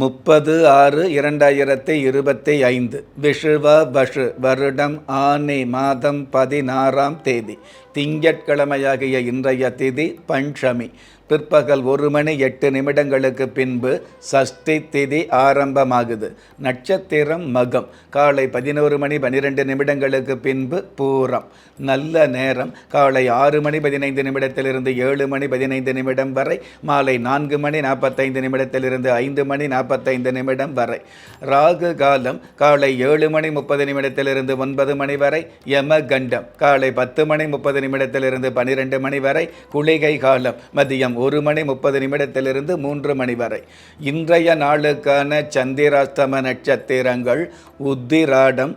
முப்பது ஆறு இரண்டாயிரத்தி இருபத்தி ஐந்து விஷுவ பஷு வருடம் ஆனி மாதம் பதினாறாம் தேதி திங்கட்கிழமையாகிய இன்றைய திதி பஞ்சமி. பிற்பகல் ஒரு மணி எட்டு நிமிடங்களுக்கு பின்பு சஷ்டி திதி ஆரம்பமாகுது. நட்சத்திரம் மகம். காலை பதினோரு மணி பன்னிரெண்டு நிமிடங்களுக்கு பின்பு பூரம். நல்ல நேரம். காலை ஆறு மணி பதினைந்து நிமிடத்திலிருந்து ஏழு மணி பதினைந்து நிமிடம் வரை. மாலை நான்கு மணி நாற்பத்தைந்து நிமிடத்திலிருந்து ஐந்து மணி நாற்பத்தைந்து நிமிடம் வரை. ராகு காலம். காலை ஏழு மணி முப்பது நிமிடத்திலிருந்து ஒன்பது மணி வரை. யம கண்டம் காலை பத்து மணி முப்பது நிமிடத்திலிருந்து பன்னிரெண்டு மணி வரை. குளிகை காலம். மதியம் ஒரு மணி முப்பது நிமிடத்திலிருந்து மூன்று மணி வரை. இன்றைய நாளுக்கான சந்திராஸ்தம நட்சத்திரங்கள் உத்திராடம்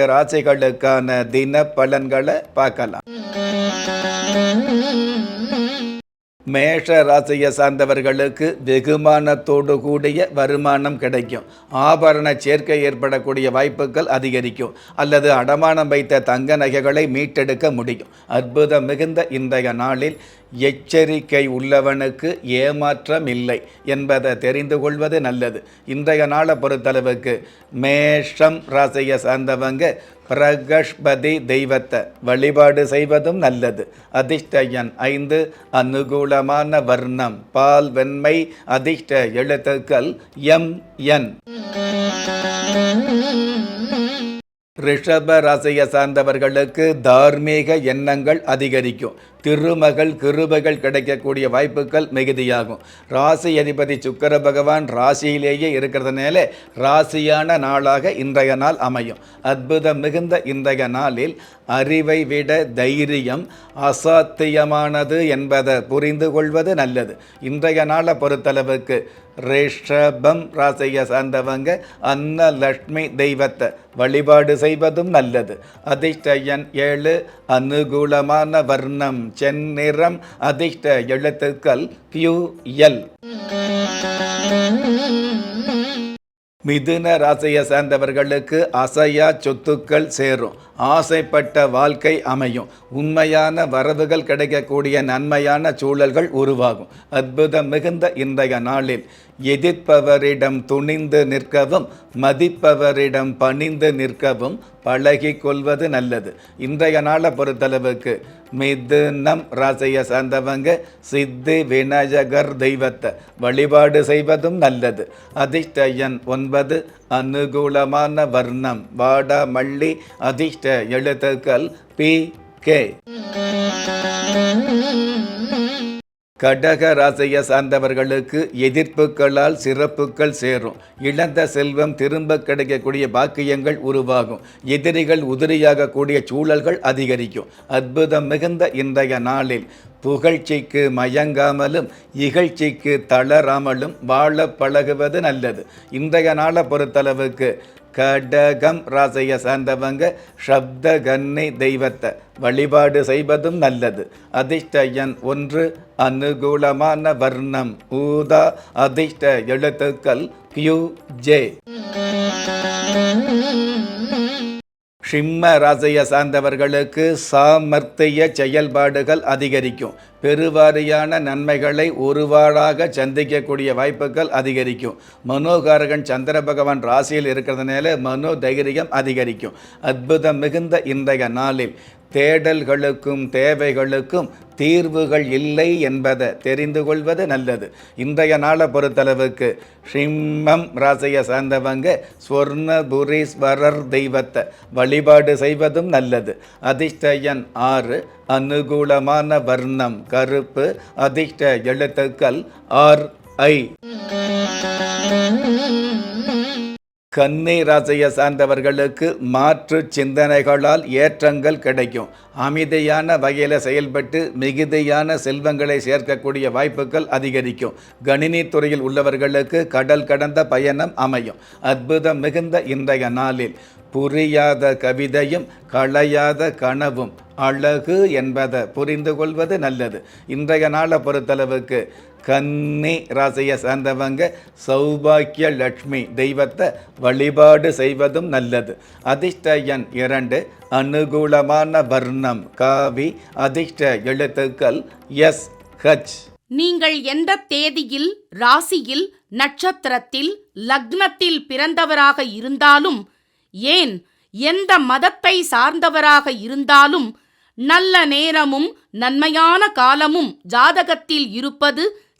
ராசிகளுக்கான தின பலன்களை பார்க்கலாம். மேஷ ராசியை சார்ந்தவர்களுக்கு வெகுமானத்தோடு கூடிய வருமானம் கிடைக்கும். ஆபரண சேர்க்கை ஏற்படக்கூடிய வாய்ப்புகள் அதிகரிக்கும். அல்லது அடமானம் வைத்த தங்க நகைகளை மீட்டெடுக்க முடியும். அற்புதம் மிகுந்த இன்றைய நாளில் எச்சரிக்கை உள்ளவனுக்கு ஏமாற்றம் இல்லை என்பதை தெரிந்து கொள்வது நல்லது. இன்றைய நாளை பொறுத்தளவுக்கு மேஷம் ராசியை சார்ந்தவங்க பிரகஷ்பதி தெய்வத்தை வழிபாடு செய்வதும் நல்லது. அதிர்ஷ்டயன் ஐந்து அனுகூலமான வர்ணம் பால் வெண்மை அதிர்ஷ்ட எழுத்துக்கள் எம் என். ரிஷப ராசியை சார்ந்தவர்களுக்கு தார்மீக எண்ணங்கள் அதிகரிக்கும். திருமகள் கிருபைகள் கிடைக்கக்கூடிய வாய்ப்புகள் மிகுதியாகும். ராசி அதிபதி சுக்கர பகவான் ராசியிலேயே இருக்கிறதுனால ராசியான நாளாக இன்றைய நாள் அமையும். அற்புதம் மிகுந்த இன்றைய நாளில் அறிவை விட தைரியம் அசாத்தியமானது என்பதை புரிந்து கொள்வது நல்லது. இன்றைய நாளை பொறுத்தளவுக்கு ரிஷபம் ராசியை சார்ந்தவங்க அன்னலக்ஷ்மி தெய்வத்தை வழிபாடு செய்வதும் நல்லது. அதிர்ஷ்டயன் ஏழு அனுகூலமான வர்ணம் செந்நிறம் அதிர்ஷ்ட எழுத்துக்கள் கியூ எல். மிதுன ராசியை சேர்ந்தவர்களுக்கு அசையா சொத்துக்கள் சேரும். ஆசைப்பட்ட வாழ்க்கை அமையும். உண்மையான வரவுகள் கிடைக்கக்கூடிய நன்மையான சூழல்கள் உருவாகும். அற்புதம் மிகுந்த இன்றைய நாளில். எதிர்ப்பவரிடம் துணிந்து நிற்கவும் மதிப்பவரிடம் பணிந்து நிற்கவும் பழகி கொள்வது நல்லது. இன்றைய நாளை பொறுத்தளவுக்கு மிதுனம் ராசியை சார்ந்தவங்க சித்தி விநாயகர் தெய்வத்தை வழிபாடு செய்வதும் நல்லது. அதிர்ஷ்ட ஒன்பது அனுகூலமான வர்ணம். வாடா மல்லி அதிர்ஷ்ட எழுத்துக்கள் பி கே. கடக ராசியை சார்ந்தவர்களுக்கு எதிர்ப்புகளால் சிறப்புகள் சேரும். இழந்த செல்வம் திரும்ப கிடைக்கக்கூடிய பாக்கியங்கள் உருவாகும். எதிரிகள் உதிரியாகக்கூடிய சூழல்கள் அதிகரிக்கும். அற்புதம் மிகுந்த இன்றைய நாளில் புகழ்ச்சிக்கு மயங்காமலும் இகழ்ச்சிக்கு தளராமலும் வாழ பழகுவது நல்லது. இன்றைய நாளை பொறுத்தளவுக்கு கடகம் ராசைய சார்ந்தவங்க சப்த கன்னை தெய்வத்தை வழிபாடு செய்வதும் நல்லது. அதிர்ஷ்டயன் ஒன்று அனுகூலமான வர்ணம். ஊதா அதிர்ஷ்ட எழுத்துக்கள் கியூ ஜே. சிம்ம ராசியை சார்ந்தவர்களுக்கு சாமர்த்திய செயல்பாடுகள் அதிகரிக்கும். பெருவாரியான நன்மைகளை ஒருவாறாக சந்திக்கக்கூடிய வாய்ப்புகள் அதிகரிக்கும். மனோகாரகன் சந்திர பகவான் ராசியில் இருக்கிறதுனால மனோ தைரியம் அதிகரிக்கும். அற்புதம் மிகுந்த இன்றைய நாளில் தேடல்களுக்கும் தேவைகளுக்கும் தீர்வுகள் இல்லை என்பதை தெரிந்து கொள்வது நல்லது. இன்றைய நாளை பொறுத்தளவுக்கு சிம்மம் ராசியை சார்ந்தவங்க ஸ்வர்ணபுரீஸ்வரர் தெய்வத்தை வழிபாடு செய்வதும் நல்லது. அதிர்ஷ்டயன் ஆறு அனுகூலமான வர்ணம் கருப்பு அதிர்ஷ்ட எழுத்துக்கள் ஆர் ஐ. கன்னி ராசியை சார்ந்தவர்களுக்கு மாற்று சிந்தனைகளால் ஏற்றங்கள் கிடைக்கும். அமைதியான வகையில் செயல்பட்டு மிகுதியான செல்வங்களை சேர்க்கக்கூடிய வாய்ப்புகள் அதிகரிக்கும். கணினி துறையில் உள்ளவர்களுக்கு கடல் கடந்த பயணம் அமையும். அற்புதம் மிகுந்த இன்றைய நாளில். புரியாத கவிதையும் களையாத கனவும் அழகு என்பதை புரிந்து கொள்வது நல்லது. இன்றைய நாளை பொறுத்தளவுக்கு கன்னி ராசியை சார்ந்தவங்க சௌபாக்கிய லக்ஷ்மி தெய்வத்தை வழிபாடு செய்வதும் நல்லது. அதிர்ஷ்ட எண் இரண்டு அனுகூலமான வர்ணம் காவி அதிர்ஷ்ட எழுத்துக்கள் எஸ் ஹச். நீங்கள் எந்த தேதியில் ராசியில் நட்சத்திரத்தில் லக்னத்தில் பிறந்தவராக இருந்தாலும் ஏன் எந்த மதத்தை சார்ந்தவராக இருந்தாலும் நல்ல நேரமும் நன்மையான காலமும் ஜாதகத்தில் இருப்பது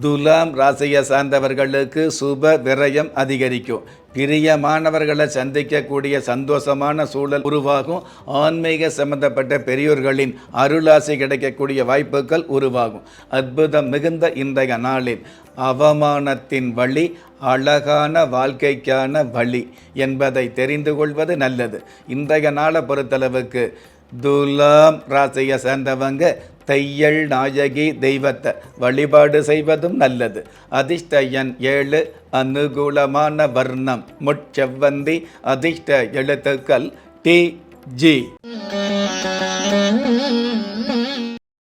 துலாம் ராசியை சார்ந்தவர்களுக்கு சுப விரயம் அதிகரிக்கும். பிரியமானவர்களை சந்திக்கக்கூடிய சந்தோஷமான சூழல் உருவாகும். ஆன்மீக சம்பந்தப்பட்ட பெரியோர்களின் அருளாசி கிடைக்கக்கூடிய வாய்ப்புகள் உருவாகும். அற்புதம் மிகுந்த இன்றைய நாளில் அவமானத்தின் வழி அழகான வாழ்க்கைக்கான வழி என்பதை தெரிந்து கொள்வது நல்லது. இன்றைய நாளை பொறுத்தளவுக்கு துலாம் ராசியை சேர்ந்தவங்க தையல் நாயகி தெய்வத்தை வழிபாடு செய்வதும் நல்லது. அதிர்ஷ்டயன் ஏழு அனுகூலமான வர்ணம் முட்செவ்வந்தி அதிர்ஷ்ட எழுத்துக்கள் டி ஜி.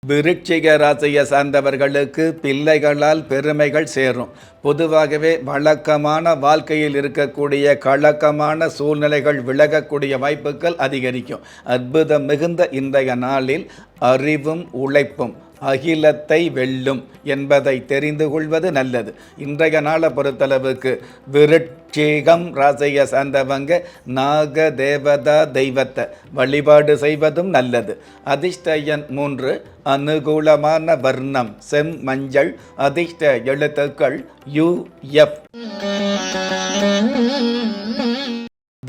விருட்சிக ராசியை சார்ந்தவர்களுக்கு பிள்ளைகளால் பெருமைகள் சேரும். பொதுவாகவே வழக்கமான வாழ்க்கையில் இருக்கக்கூடிய கழக்கமான சூழ்நிலைகள் விலகக்கூடிய வாய்ப்புகள் அதிகரிக்கும். அற்புதம் மிகுந்த இன்றைய நாளில் அறிவும் உழைப்பும் அகிலத்தை வெல்லும் என்பதை தெரிந்து கொள்வது நல்லது. இன்றைய நாளை பொறுத்தளவுக்கு விருட்சிகம் ராசியை சார்ந்தவங்க நாக தேவதா தெய்வத்தை வழிபாடு செய்வதும் நல்லது. அதிர்ஷ்டயன் மூன்று அனுகூலமான வர்ணம் செம் மஞ்சள் அதிர்ஷ்ட எழுத்துக்கள் யுஎஃப்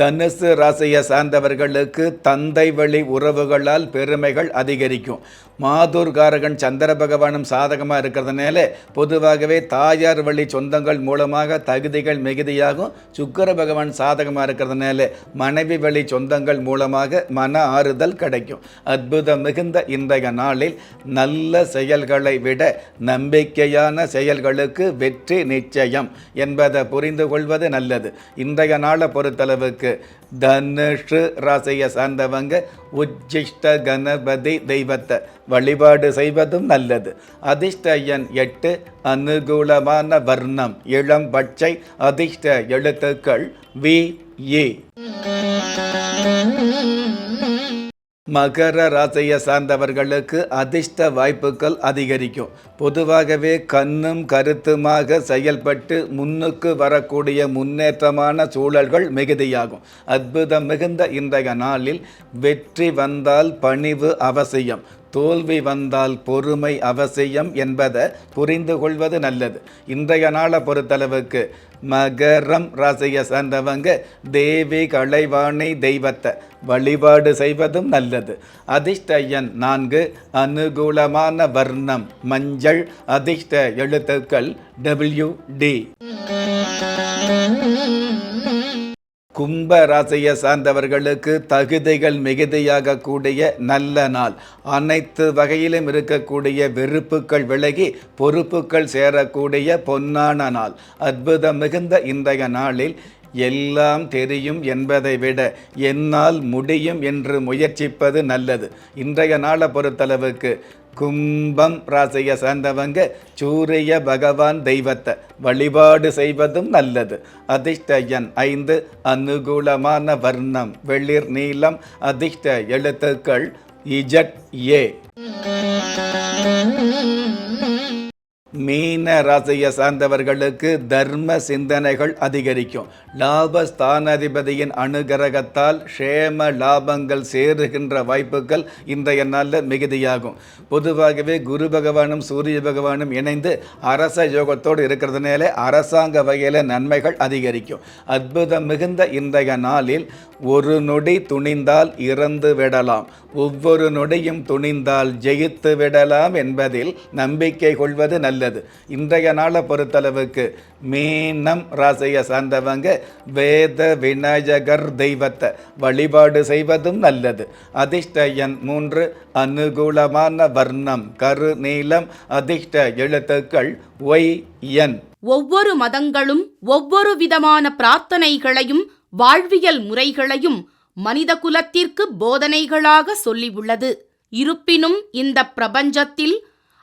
தனுசு ராசியை சார்ந்தவர்களுக்கு தந்தை வழி உறவுகளால் பெருமைகள் அதிகரிக்கும். மாதூர்காரகன் சந்திர பகவானும் சாதகமாக இருக்கிறதுனால பொதுவாகவே தாயார் வழி சொந்தங்கள் மூலமாக தகுதிகள் மிகுதியாகும். சுக்கர பகவான் சாதகமாக இருக்கிறதுனால மனைவி வழி சொந்தங்கள் மூலமாக மன ஆறுதல் கிடைக்கும். அற்புதம் மிகுந்த இன்றைய நாளில் நல்ல செயல்களை விட நம்பிக்கையான செயல்களுக்கு வெற்றி நிச்சயம் என்பதை புரிந்து கொள்வது நல்லது. இன்றைய நாளை பொறுத்தளவுக்கு தனுஷு ராசியை சார்ந்தவங்க உச்சிஷ்ட கணபதி தெய்வத்தை வழிபாடு செய்வதும் நல்லது. அதிர்ஷ்ட எண் எட்டு அனுகூலமான வர்ணம் இளம் பச்சை அதிர்ஷ்ட எழுத்துக்கள் வி ஏ. மகர ராசியை சார்ந்தவர்களுக்கு அதிர்ஷ்ட வாய்ப்புகள் அதிகரிக்கும். பொதுவாகவே கண்ணும் கருத்துமாக செயல்பட்டு முன்னுக்கு வரக்கூடிய முன்னேற்றமான சூழல்கள் மிகுதியாகும். அற்புதம் மிகுந்த இன்றைய நாளில் வெற்றி வந்தால் பணிவு அவசியம். தோல்வி வந்தால் பொறுமை அவசியம் என்பதை புரிந்து கொள்வது நல்லது. இன்றைய நாளை பொறுத்தளவுக்கு மகரம் ராசியை சார்ந்தவங்க தேவி கலைவாணி தெய்வத்தை வழிபாடு செய்வதும் நல்லது. அதிர்ஷ்டயன் நான்கு அனுகூலமான வர்ணம் மஞ்சள் அதிர்ஷ்ட எழுத்துக்கள் டபிள்யூ டி கும்ப ராசியை சார்ந்தவர்களுக்கு தகுதிகள் மிகுதியாக கூடிய நல்ல நாள். அனைத்து வகையிலும் இருக்கக்கூடிய வெறுப்புகள் விலகி பொறுப்புகள் சேரக்கூடிய பொன்னான நாள். அற்புதம் மிகுந்த இன்றைய நாளில் எல்லாம் தெரியும் என்பதை விட என்னால் முடியும் என்று முயற்சிப்பது நல்லது. இன்றைய நாளை பொறுத்தளவுக்கு கும்பம் ராசியை சார்ந்தவங்க சூரிய பகவான் தெய்வத்தை வழிபாடு செய்வதும் நல்லது. அதிர்ஷ்ட எண் ஐந்து அனுகூலமான வர்ணம் வெளிர் நீளம் அதிர்ஷ்ட எழுத்துக்கள் இஜட் ஏ. மீன ராசியை சார்ந்தவர்களுக்கு தர்ம சிந்தனைகள் அதிகரிக்கும். லாபஸ்தானாதிபதியின் அனுகிரகத்தால் ஷேம லாபங்கள் சேருகின்ற வாய்ப்புகள் இன்றைய நாளில் மிகுதியாகும். பொதுவாகவே குரு பகவானும் சூரிய பகவானும் இணைந்து அரச யோகத்தோடு இருக்கிறதுனால அரசாங்க வகையில் நன்மைகள் அதிகரிக்கும். அற்புதம் மிகுந்த இன்றைய நாளில் ஒரு நொடி துணிந்தால் இறந்து விடலாம். ஒவ்வொரு நொடியும் துணிந்தால் ஜெயித்து விடலாம் என்பதில் நம்பிக்கை கொள்வது நல்ல நல்லது இன்றைய நாளை பொறுத்தளவுக்கு மீனம் ராசியை சார்ந்தவங்க வேத விநாயகர் தெய்வத்தை வழிபாடு செய்வதும் நல்லது. அதிர்ஷ்ட எண் மூன்று அனுகூலமான வர்ணம் கரு நீளம் அதிர்ஷ்ட எழுத்துக்கள் ஒய் என். ஒவ்வொரு மதங்களும் ஒவ்வொரு விதமான பிரார்த்தனைகளையும் வாழ்வியல் முறைகளையும் மனித குலத்திற்கு போதனைகளாக சொல்லியுள்ளது இருப்பினும் இந்த பிரபஞ்சத்தில்